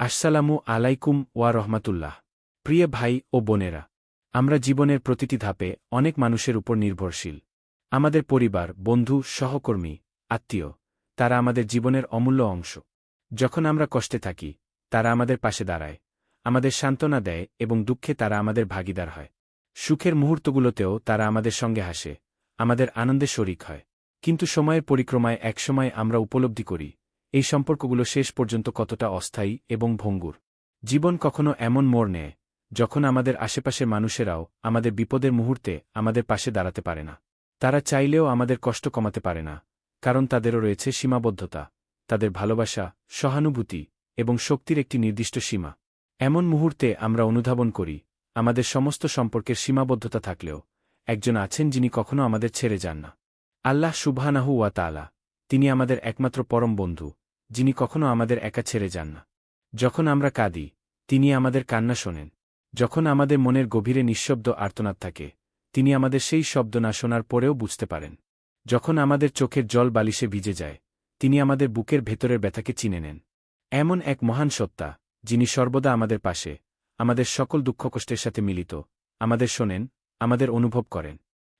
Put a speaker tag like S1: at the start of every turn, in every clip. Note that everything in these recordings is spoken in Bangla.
S1: আসসালামু আলাইকুম ওয়া রহমাতুল্লাহ। প্রিয় ভাই ও বোনেরা, আমরা জীবনের প্রতিটি ধাপে অনেক মানুষের উপর নির্ভরশীল। আমাদের পরিবার, বন্ধু, সহকর্মী, আত্মীয়, তারা আমাদের জীবনের অমূল্য অংশ। যখন আমরা কষ্টে থাকি, তারা আমাদের পাশে দাঁড়ায়, আমাদের সান্ত্বনা দেয় এবং দুঃখে তারা আমাদের ভাগিদার হয়। সুখের মুহূর্তগুলোতেও তারা আমাদের সঙ্গে হাসে, আমাদের আনন্দে শরিক হয়। কিন্তু সময়ের পরিক্রমায় একসময় আমরা উপলব্ধি করি এই সম্পর্কগুলো শেষ পর্যন্ত কতটা অস্থায়ী এবং ভঙ্গুর। জীবন কখনো এমন মোড় নেয়, যখন আমাদের আশেপাশের মানুষেরাও আমাদের বিপদের মুহূর্তে আমাদের পাশে দাঁড়াতে পারে না। তারা চাইলেও আমাদের কষ্ট কমাতে পারে না, কারণ তাদেরও রয়েছে সীমাবদ্ধতা, তাদের ভালোবাসা, সহানুভূতি এবং শক্তির একটি নির্দিষ্ট সীমা। এমন মুহূর্তে আমরা অনুধাবন করি, আমাদের সমস্ত সম্পর্কের সীমাবদ্ধতা থাকলেও একজন আছেন যিনি কখনো আমাদের ছেড়ে যান না। আল্লাহ সুবহানাহু ওয়া তাআলা, তিনি আমাদের একমাত্র পরম বন্ধু। যিনি কখনো আমাদের একা ছেড়ে যান না। যখন আমরা কাঁদি, তিনি আমাদের কান্না শোনেন। যখন আমাদের মনের গভীরে নিঃশব্দ আর্তনাদ থাকে, তিনি আমাদের সেই শব্দ না শোনার পরেও বুঝতে পারেন। যখন আমাদের চোখের জল বালিশে ভিজে যায়, তিনি আমাদের বুকের ভেতরের ব্যথাকে চিনে নেন। এমন এক মহান সত্তা, যিনি সর্বদা আমাদের পাশে, আমাদের সকল দুঃখকষ্টের সাথে মিলিত, আমাদের শোনেন, আমাদের অনুভব করেন।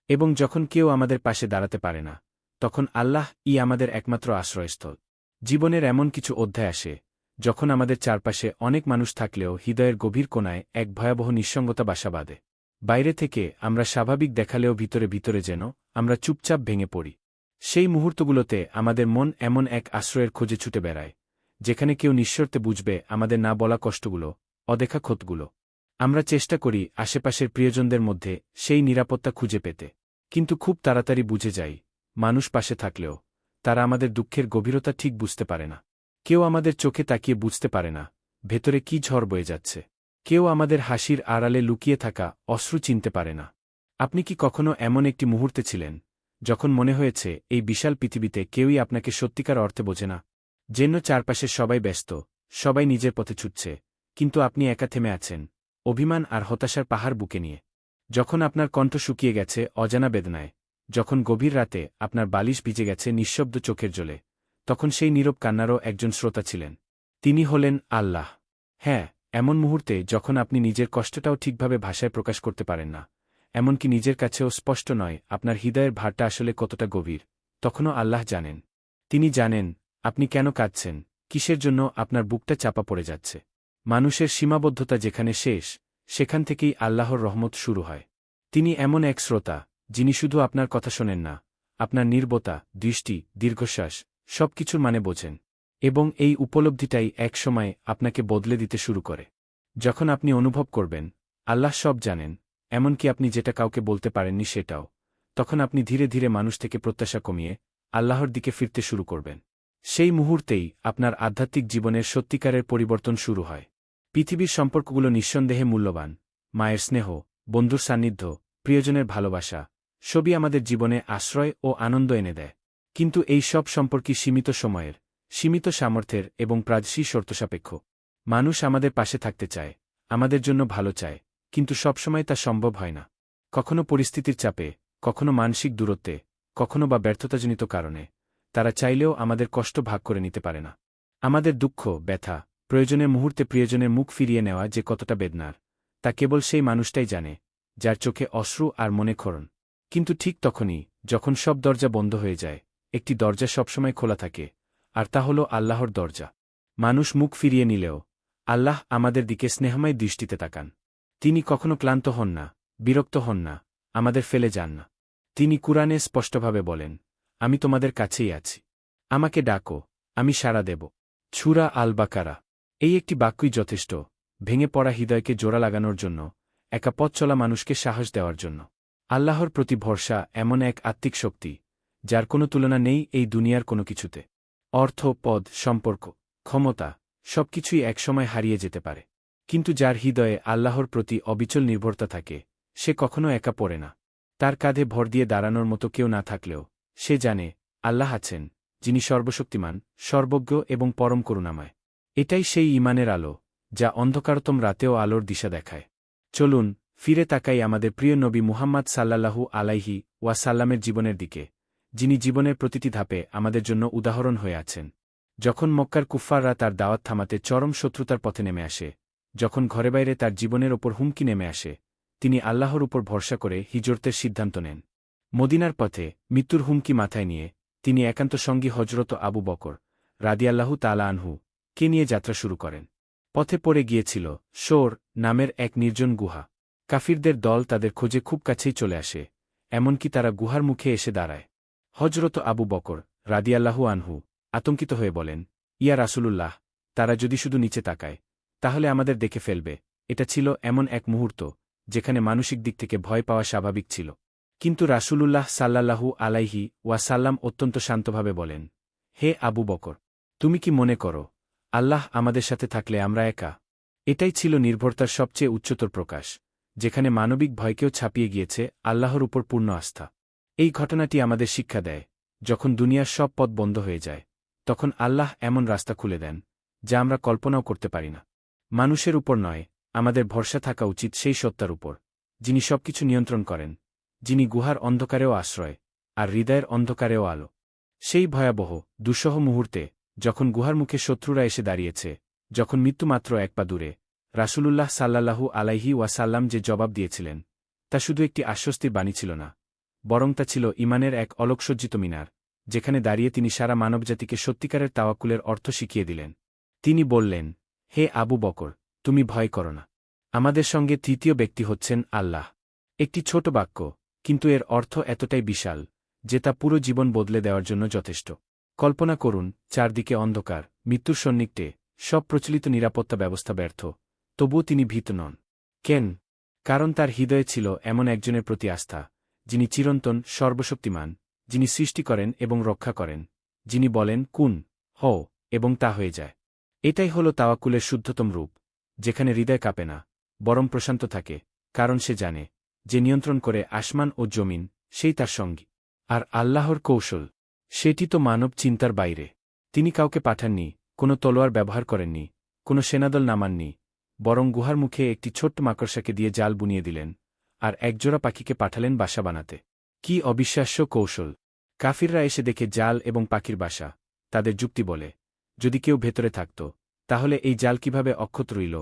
S1: এবং যখন কেউ আমাদের পাশে দাঁড়াতে পারে না, তখন আল্লাহ ই আমাদের একমাত্র আশ্রয়স্থল। জীবনের এমন কিছু অধ্যায় আসে, যখন আমাদের চারপাশে অনেক মানুষ থাকলেও হৃদয়ের গভীর কোনায় এক ভয়াবহ নিঃসঙ্গতা বাসা বাঁধে। বাইরে থেকে আমরা স্বাভাবিক দেখালেও ভিতরে ভিতরে যেন আমরা চুপচাপ ভেঙে পড়ি। সেই মুহূর্তগুলোতে আমাদের মন এমন এক আশ্রয়ের খোঁজে ছুটে বেড়ায়, যেখানে কেউ নিঃশর্তে বুঝবে আমাদের না বলা কষ্টগুলো, অদেখা ক্ষতগুলো আমরা চেষ্টা করি আশেপাশের প্রিয়জনদের মধ্যে সেই নিরাপত্তা খুঁজে পেতে, কিন্তু খুব তাড়াতাড়ি বুঝে যাই, মানুষ পাশে থাকলেও তারা আমাদের দুঃখের গভীরতা ঠিক বুঝতে পারে না। কেউ আমাদের চোখে তাকিয়ে বুঝতে পারে না, ভেতরে কি ঝড় বয়ে যাচ্ছে। কেউ আমাদের হাসির আড়ালে লুকিয়ে থাকা অশ্রু চিনতে পারে না। আপনি কি কখনো এমন একটি মুহূর্তে ছিলেন, যখন মনে হয়েছে এই বিশাল পৃথিবীতে কেউই আপনাকে সত্যিকার অর্থে বোঝে না? যেন চারপাশে সবাই ব্যস্ত, সবাই নিজের পথে ছুটছে, কিন্তু আপনি একা থেমে আছেন, অভিমান আর হতাশার পাহাড় বুকে নিয়ে। যখন আপনার কণ্ঠ শুকিয়ে গেছে অজানা বেদনায় যখন গভীর রাতে আপনার বালিশ ভিজে গেছে নিঃশব্দ চোখের জলে, তখন সেই নীরব কান্নারও একজন শ্রোতা ছিলেন। তিনি হলেন আল্লাহ। হ্যাঁ এমন মুহূর্তে যখন আপনি নিজের কষ্টটাও ঠিকভাবে ভাষায় প্রকাশ করতে পারেন না, এমনকি নিজের কাছেও স্পষ্ট নয় আপনার হৃদয়ের ভারটা আসলে কতটা গভীর, তখনও আল্লাহ জানেন। তিনি জানেন, আপনি কেন কাঁদছেন, কিসের জন্য আপনার বুকটা চাপা পড়ে যাচ্ছে। মানুষের সীমাবদ্ধতা যেখানে শেষ, সেখান থেকেই আল্লাহর রহমত শুরু হয়। তিনি এমন এক শ্রোতা যিনি শুধু আপনার কথা শোনেন না, আপনার নির্বতা, দৃষ্টি, দীর্ঘশ্বাস, সবকিছুর মানে বোঝেন, এবং এই উপলব্ধিটাই একসময় আপনাকে বদলে দিতে শুরু করে। যখন আপনি অনুভব করবেন, আল্লাহ সব জানেন, এমনকি আপনি যেটা কাউকে বলতে পারেননি সেটাও, তখন আপনি ধীরে ধীরে মানুষ থেকে প্রত্যাশা কমিয়ে আল্লাহর দিকে ফিরতে শুরু করবেন। সেই মুহূর্তেই আপনার আধ্যাত্মিক জীবনের সত্যিকারের পরিবর্তন শুরু হয়। পৃথিবীর সম্পর্কগুলো নিঃসন্দেহে মূল্যবান, মায়ের স্নেহ, বন্ধুর সান্নিধ্য, প্রিয়জনের ভালোবাসা সবই আমাদের জীবনে আশ্রয় ও আনন্দ এনে দেয়। কিন্তু এই সব সম্পর্কই সীমিত সময়ের, সীমিত সামর্থ্যের এবং প্রাদেশিক শর্তসাপেক্ষ। মানুষ আমাদের পাশে থাকতে চায়, আমাদের জন্য ভালো চায়, কিন্তু সবসময় তা সম্ভব হয় না। কখনো পরিস্থিতির চাপে, কখনো মানসিক দূরত্বে, কখনো বা ব্যর্থতাজনিত কারণে, তারা চাইলেও আমাদের কষ্ট ভাগ করে নিতে পারে না। আমাদের দুঃখ, ব্যথা, প্রয়োজনের মুহূর্তে প্রিয়জনের মুখ ফিরিয়ে নেওয়া যে কতটা বেদনার, তা কেবল সেই মানুষটাই জানে, যার চোখে অশ্রু আর মনে খরণ কিন্তু ঠিক তখনই, যখন সব দরজা বন্ধ হয়ে যায়, একটি দরজা সবসময় খোলা থাকে, আর তা হল আল্লাহর দরজা। মানুষ মুখ ফিরিয়ে নিলেও, আল্লাহ আমাদের দিকে স্নেহময় দৃষ্টিতে তাকান। তিনি কখনো ক্লান্ত হন না, বিরক্ত হন না, আমাদের ফেলে যান না। তিনি কুরআনে স্পষ্টভাবে বলেন, আমি তোমাদের কাছেই আছি। আমাকে ডাকো, আমি সাড়া দেব। ছুরা আল বাকারা এই একটি বাক্যই যথেষ্ট, ভেঙে পড়া হৃদয়কে জোড়া লাগানোর জন্য, একা পথ চলা মানুষকে সাহস দেওয়ার জন্য। আল্লাহর প্রতি ভরসা এমন এক আত্মিক শক্তি, যার কোনো তুলনা নেই এই দুনিয়ার কোনো কিছুতে। অর্থ, পদ, সম্পর্ক, ক্ষমতা, সবকিছুই একসময় হারিয়ে যেতে পারে। কিন্তু যার হৃদয়ে আল্লাহর প্রতি অবিচল নির্ভরতা থাকে, সে কখনো একা পড়ে না। তার কাঁধে ভর দিয়ে দাঁড়ানোর মতো কেউ না থাকলেও, সে জানে, আল্লাহ আছেন, যিনি সর্বশক্তিমান, সর্বজ্ঞ এবং পরম করুণাময়। এটাই সেই ইমানের আলো, যা অন্ধকারতম রাতেও আলোর দিশা দেখায়। চলুন ফিরে তাকাই আমাদের প্রিয় নবী মুহাম্মদ সাল্লাল্লাহু আলাইহি ওয়াসাল্লামের জীবনের দিকে, যিনি জীবনের প্রতিটি ধাপে আমাদের জন্য উদাহরণ হয়ে আছেন। যখন মক্কার কুফফাররা তার দাওয়াত থামাতে চরম শত্রুতার পথে নেমে আসে, যখন ঘরে বাইরে তার জীবনের ওপর হুমকি নেমে আসে, তিনি আল্লাহর উপর ভরসা করে হিজরতের সিদ্ধান্ত নেন। মদিনার পথে মৃত্যুর হুমকি মাথায় নিয়ে তিনি একান্ত সঙ্গী হজরত আবু বকর রাদিয়াল্লাহু তালা আনহু কে নিয়ে যাত্রা শুরু করেন। পথে পড়ে গিয়েছিল শোর নামের এক নির্জন গুহা। কাফিরদের দল তাদের খোঁজে খুব কাছেই চলে আসে, এমনকি তারা গুহার মুখে এসে দাঁড়ায়। হজরত আবু বকর রাদিয়াল্লাহু আনহু আতঙ্কিত হয়ে বলেন, ইয়া রাসূলুল্লাহ, তারা যদি শুধু নিচে তাকায়, তাহলে আমাদের দেখে ফেলবে। এটা ছিল এমন এক মুহূর্ত, যেখানে মানসিক দিক থেকে ভয় পাওয়া স্বাভাবিক ছিল। কিন্তু রাসূলুল্লাহ সাল্লাল্লাহু আলাইহি ওয়াসাল্লাম অত্যন্ত শান্তভাবে বলেন, হে আবু বকর, তুমি কি মনে করো, আল্লাহ আমাদের সাথে থাকলে আমরা একা? এটাই ছিল নির্ভরতার সবচেয়ে উচ্চতর প্রকাশ। যেখানে মানবিক ভয়কেও ছাপিয়ে গিয়েছে আল্লাহর উপর পূর্ণ আস্থা। এই ঘটনাটি আমাদের শিক্ষা দেয়, যখন দুনিয়ার সব পথ বন্ধ হয়ে যায়, তখন আল্লাহ এমন রাস্তা খুলে দেন, যা আমরা কল্পনাও করতে পারি না। মানুষের উপর নয়, আমাদের ভরসা থাকা উচিত সেই সত্তার উপর, যিনি সবকিছু নিয়ন্ত্রণ করেন, যিনি গুহার অন্ধকারেও আশ্রয়, আর হৃদয়ের অন্ধকারেও আলো। সেই ভয়াবহ, দুঃসহ মুহূর্তে, যখন গুহার মুখে শত্রুরা এসে দাঁড়িয়েছে, যখন মৃত্যুমাত্র এক পা দূরে রাসূলুল্লাহ সাল্লাল্লাহু আলাইহি ওয়াসাল্লাম যে জবাব দিয়েছিলেন, তা শুধু একটি আশ্বস্তির বাণী ছিল না, বরং তা ছিল ইমানের এক অলোকসজ্জিত মিনার, যেখানে দাঁড়িয়ে তিনি সারা মানবজাতিকে সত্যিকারের তাওয়াকুলের অর্থ শিখিয়ে দিলেন। তিনি বললেন, হে আবু বকর, তুমি ভয় করো না। আমাদের সঙ্গে তৃতীয় ব্যক্তি হচ্ছেন আল্লাহ। একটি ছোট বাক্য, কিন্তু এর অর্থ এতটাই বিশাল, যে তা পুরো জীবন বদলে দেওয়ার জন্য যথেষ্ট। কল্পনা করুন, চারদিকে অন্ধকার, মৃত্যুর সন্নিকটে সব প্রচলিত নিরাপত্তা ব্যবস্থা ব্যর্থ। তবুও তিনি ভীত নন। কেন? কারণ তার হৃদয়ে ছিল এমন একজনের প্রতি আস্থা, যিনি চিরন্তন, সর্বশক্তিমান, যিনি সৃষ্টি করেন এবং রক্ষা করেন, যিনি বলেন, কুন হ এবং তা হয়ে যায়। এটাই হল তাওয়াকুলের শুদ্ধতম রূপ, যেখানে হৃদয় কাঁপে না, বরং প্রশান্ত থাকে, কারণ সে জানে, যে নিয়ন্ত্রণ করে আসমান ও জমিন, সেই তার সঙ্গী। আর আল্লাহর কৌশল, সেটি তো মানব চিন্তার বাইরে। তিনি কাউকে পাঠাননি, কোনো তলোয়ার ব্যবহার করেননি, কোনো সেনাদল নামাননি বরং গুহার মুখে একটি ছোট্ট মাকড়সাকে দিয়ে জাল বুনিয়ে দিলেন আর একজোড়া পাখিকে পাঠালেন বাসা বানাতে। কি অবিশ্বাস্য কৌশল! কাফিররা এসে দেখে জাল এবং পাখির বাসা। তাদের যুক্তি বলে, যদি কেউ ভেতরে থাকত, তাহলে এই জাল কীভাবে অক্ষত রইল?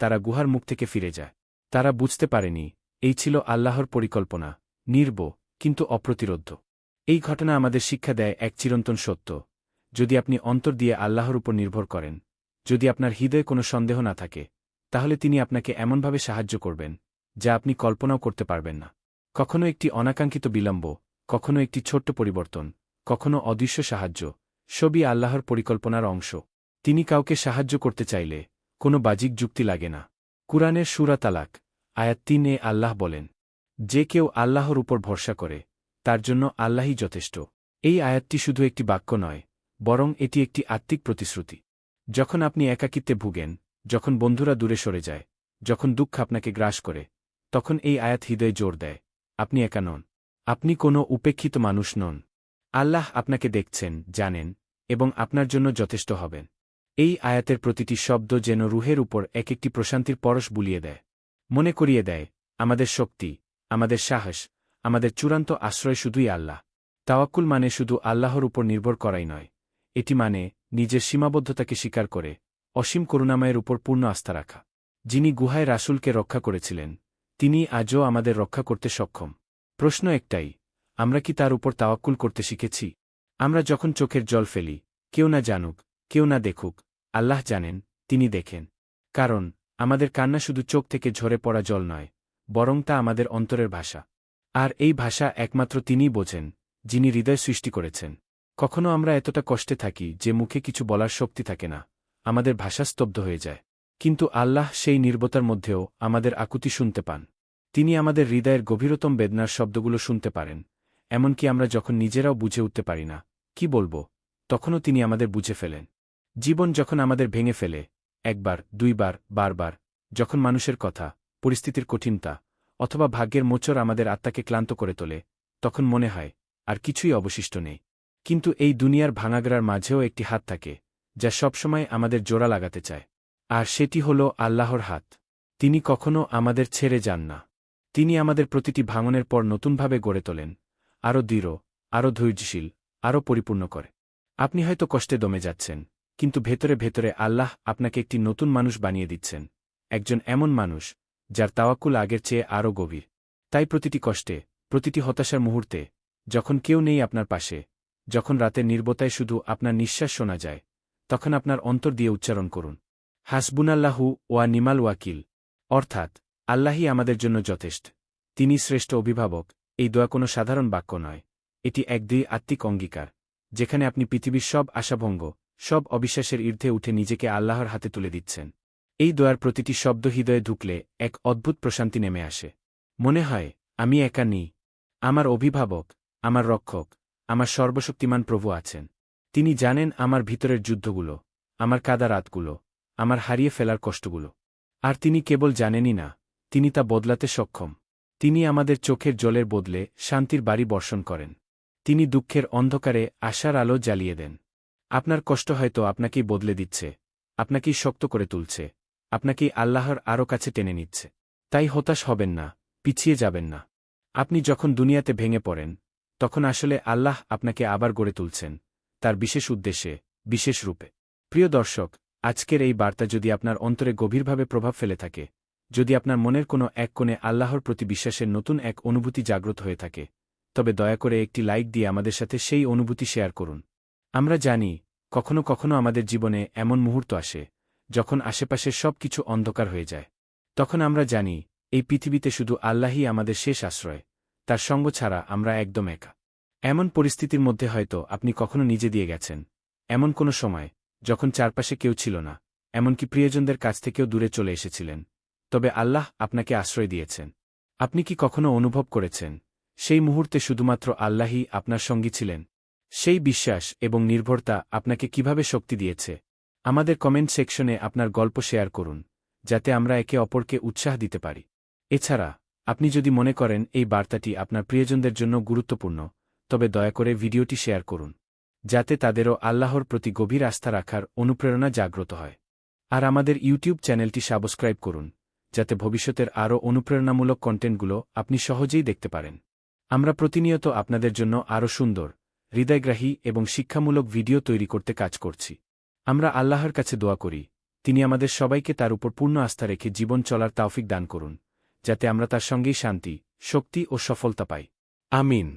S1: তারা গুহার মুখ থেকে ফিরে যায়। তারা বুঝতে পারেনি, এই ছিল আল্লাহর পরিকল্পনা, নির্ব, কিন্তু অপ্রতিরোধ্য। এই ঘটনা আমাদের শিক্ষা দেয় এক চিরন্তন সত্য। যদি আপনি অন্তর দিয়ে আল্লাহর উপর নির্ভর করেন, যদি আপনার হৃদয়ে কোনো সন্দেহ না থাকে তাহলে তিনি আপনাকে এমনভাবে সাহায্য করবেন, যা আপনি কল্পনাও করতে পারবেন না। কখনো একটি অনাকাঙ্ক্ষিত বিলম্ব, কখনো একটি ছোট্ট পরিবর্তন, কখনো অদৃশ্য সাহায্য, সবই আল্লাহর পরিকল্পনার অংশ। তিনি কাউকে সাহায্য করতে চাইলে কোনো বাজিক যুক্তি লাগে না। কুরআনের সুরা তালাক, আয়াত তিন এ আল্লাহ বলেন, যে কেউ আল্লাহর উপর ভরসা করে, তার জন্য আল্লাহই যথেষ্ট। এই আয়াতটি শুধু একটি বাক্য নয়, বরং এটি একটি আত্মিক প্রতিশ্রুতি। যখন আপনি একাকিত্বে ভুগেন যখন বন্ধুরা দূরে সরে যায়, যখন দুঃখ আপনাকে গ্রাস করে, তখন এই আয়াত হৃদয়ে জোর দেয়, আপনি একা নন। আপনি কোনো উপেক্ষিত মানুষ নন। আল্লাহ আপনাকে দেখছেন, জানেন, এবং আপনার জন্য যথেষ্ট হবেন। এই আয়াতের প্রতিটি শব্দ যেন রুহের উপর এক একটি প্রশান্তির পরশ বুলিয়ে দেয়। মনে করিয়ে দেয়, আমাদের শক্তি, আমাদের সাহস, আমাদের চূড়ান্ত আশ্রয় শুধুই আল্লাহ। তাওয়াক্কুল মানে শুধু আল্লাহর উপর নির্ভর করাই নয়। এটি মানে নিজের সীমাবদ্ধতাকে স্বীকার করে অসীম করুণাময়ের উপর পূর্ণ আস্থা রাখা। যিনি গুহায় রাসুলকে রক্ষা করেছিলেন, তিনি আজও আমাদের রক্ষা করতে সক্ষম। প্রশ্ন একটাই, আমরা কি তার উপর তাওয়াক্কুল করতে শিখেছি? আমরা যখন চোখের জল ফেলি, কেউ না জানুক, কেউ না দেখুক, আল্লাহ জানেন, তিনি দেখেন। কারণ, আমাদের কান্না শুধু চোখ থেকে ঝরে পড়া জল নয়, বরং তা আমাদের অন্তরের ভাষা। আর এই ভাষা একমাত্র তিনিই বোঝেন, যিনি হৃদয় সৃষ্টি করেছেন। কখনো আমরা এতটা কষ্টে থাকি যে মুখে কিছু বলার শক্তি থাকে না। আমাদের ভাষা স্তব্ধ হয়ে যায়। কিন্তু আল্লাহ সেই নির্বতার মধ্যেও আমাদের আকুতি শুনতে পান। তিনি আমাদের হৃদয়ের গভীরতম বেদনার শব্দগুলো শুনতে পারেন, এমনকি আমরা যখন নিজেরাও বুঝে উঠতে পারি না, কি বলব? তখনও তিনি আমাদের বুঝে ফেলেন। জীবন যখন আমাদের ভেঙে ফেলে, একবার, দুইবার, বারবার, যখন মানুষের কথা, পরিস্থিতির কঠিনতা, অথবা ভাগ্যের মোচর আমাদের আত্মাকে ক্লান্ত করে তোলে, তখন মনে হয়, আর কিছুই অবশিষ্ট নেই। কিন্তু এই দুনিয়ার ভাঙাগড়ার মাঝেও একটি হাত থাকে যা সবসময় আমাদের জোড়া লাগাতে চায়। আর সেটি হল আল্লাহর হাত। তিনি কখনো আমাদের ছেড়ে যান না। তিনি আমাদের প্রতিটি ভাঙনের পর নতুনভাবে গড়ে তোলেন, আরও দৃঢ়, আরও ধৈর্যশীল, আরও পরিপূর্ণ করে। আপনি হয়তো কষ্টে দমে যাচ্ছেন, কিন্তু ভেতরে ভেতরে আল্লাহ আপনাকে একটি নতুন মানুষ বানিয়ে দিচ্ছেন, একজন এমন মানুষ, যার তাওয়াক্কুল আগের চেয়ে আরও গভীর। তাই প্রতিটি কষ্টে, প্রতিটি হতাশার মুহূর্তে, যখন কেউ নেই আপনার পাশে, যখন রাতে নির্বতায় শুধু আপনার নিঃশ্বাস শোনা যায় তখন আপনার অন্তর দিয়ে উচ্চারণ করুন। হাসবুনাল্লাহু ওয়া নিমাল ওয়াকিল। অর্থাৎ, আল্লাহই আমাদের জন্য যথেষ্ট। তিনি শ্রেষ্ঠ অভিভাবক, এই দোয়া কোনো সাধারণ বাক্য নয়। এটি একদিই আত্মিক অঙ্গীকার, যেখানে আপনি পৃথিবীর সব আশাভঙ্গ, সব অবিশ্বাসের ঈর্ধে উঠে নিজেকে আল্লাহর হাতে তুলে দিচ্ছেন। এই দোয়ার প্রতিটি শব্দ হৃদয়ে ঢুকলে এক অদ্ভুত প্রশান্তি নেমে আসে। মনে হয়, আমি একা নেই। আমার অভিভাবক, আমার রক্ষক, আমার সর্বশক্তিমান প্রভু আছেন। তিনি জানেন আমার ভিতরের যুদ্ধগুলো, আমার কাদা রাতগুলো আমার হারিয়ে ফেলার কষ্টগুলো। আর তিনি কেবল জানেনই না, তিনি তা বদলাতে সক্ষম। তিনি আমাদের চোখের জলের বদলে শান্তির বাড়ি বর্ষণ করেন। তিনি দুঃখের অন্ধকারে আশার আলো জ্বালিয়ে দেন। আপনার কষ্ট হয়তো আপনাকেই বদলে দিচ্ছে, আপনাকেই শক্ত করে তুলছে, আপনাকেই আল্লাহর আরও কাছে টেনে নিচ্ছে। তাই হতাশ হবেন না, পিছিয়ে যাবেন না। আপনি যখন দুনিয়াতে ভেঙে পড়েন, তখন আসলে আল্লাহ আপনাকে আবার গড়ে তুলছেন। তার বিশেষ উদ্দেশ্যে, বিশেষ রূপে। প্রিয় দর্শক, আজকের এই বার্তা যদি আপনার অন্তরে গভীরভাবে প্রভাব ফেলে থাকে, যদি আপনার মনের কোনো এক কোণে আল্লাহর প্রতি বিশ্বাসের নতুন এক অনুভূতি জাগ্রত হয়ে থাকে, তবে দয়া করে একটি লাইক দিয়ে আমাদের সাথে সেই অনুভূতি শেয়ার করুন। আমরা জানি, কখনো কখনো আমাদের জীবনে এমন মুহূর্ত আসে, যখন আশেপাশের সব কিছু অন্ধকার হয়ে যায়। তখন আমরা জানি, এই পৃথিবীতে শুধু আল্লাহই আমাদের শেষ আশ্রয়, তার সঙ্গ ছাড়া আমরা একদম একা। এমন পরিস্থিতির মধ্যে হয়তো আপনি কখনো নিজে দিয়ে গেছেন। এমন কোনো সময়, যখন চারপাশে কেউ ছিল না, এমনকি প্রিয়জনদের কাছ থেকেও দূরে চলে এসেছিলেন। তবে আল্লাহ আপনাকে আশ্রয় দিয়েছেন। আপনি কি কখনো অনুভব করেছেন, সেই মুহূর্তে শুধুমাত্র আল্লাহই আপনার সঙ্গী ছিলেন? সেই বিশ্বাস এবং নির্ভরতা আপনাকে কীভাবে শক্তি দিয়েছে? আমাদের কমেন্ট সেকশনে আপনার গল্প শেয়ার করুন, যাতে আমরা একে অপরকে উৎসাহ দিতে পারি। এছাড়া, আপনি যদি মনে করেন এই বার্তাটি আপনার প্রিয়জনদের জন্য গুরুত্বপূর্ণ তবে দয়া করে ভিডিওটি শেয়ার করুন, যাতে তাদেরও আল্লাহর প্রতি গভীর আস্থা রাখার অনুপ্রেরণা জাগ্রত হয়। আর আমাদের ইউটিউব চ্যানেলটি সাবস্ক্রাইব করুন, যাতে ভবিষ্যতের আরও অনুপ্রেরণামূলক কন্টেন্টগুলো আপনি সহজেই দেখতে পারেন। আমরা প্রতিনিয়ত আপনাদের জন্য আরও সুন্দর, হৃদয়গ্রাহী এবং শিক্ষামূলক ভিডিও তৈরি করতে কাজ করছি। আমরা আল্লাহর কাছে দোয়া করি, তিনি আমাদের সবাইকে তার উপর পূর্ণ আস্থা রেখে জীবন চলার তাওফিক দান করুন, যাতে আমরা তার সঙ্গেই শান্তি, শক্তি ও সফলতা পাই। আমিন।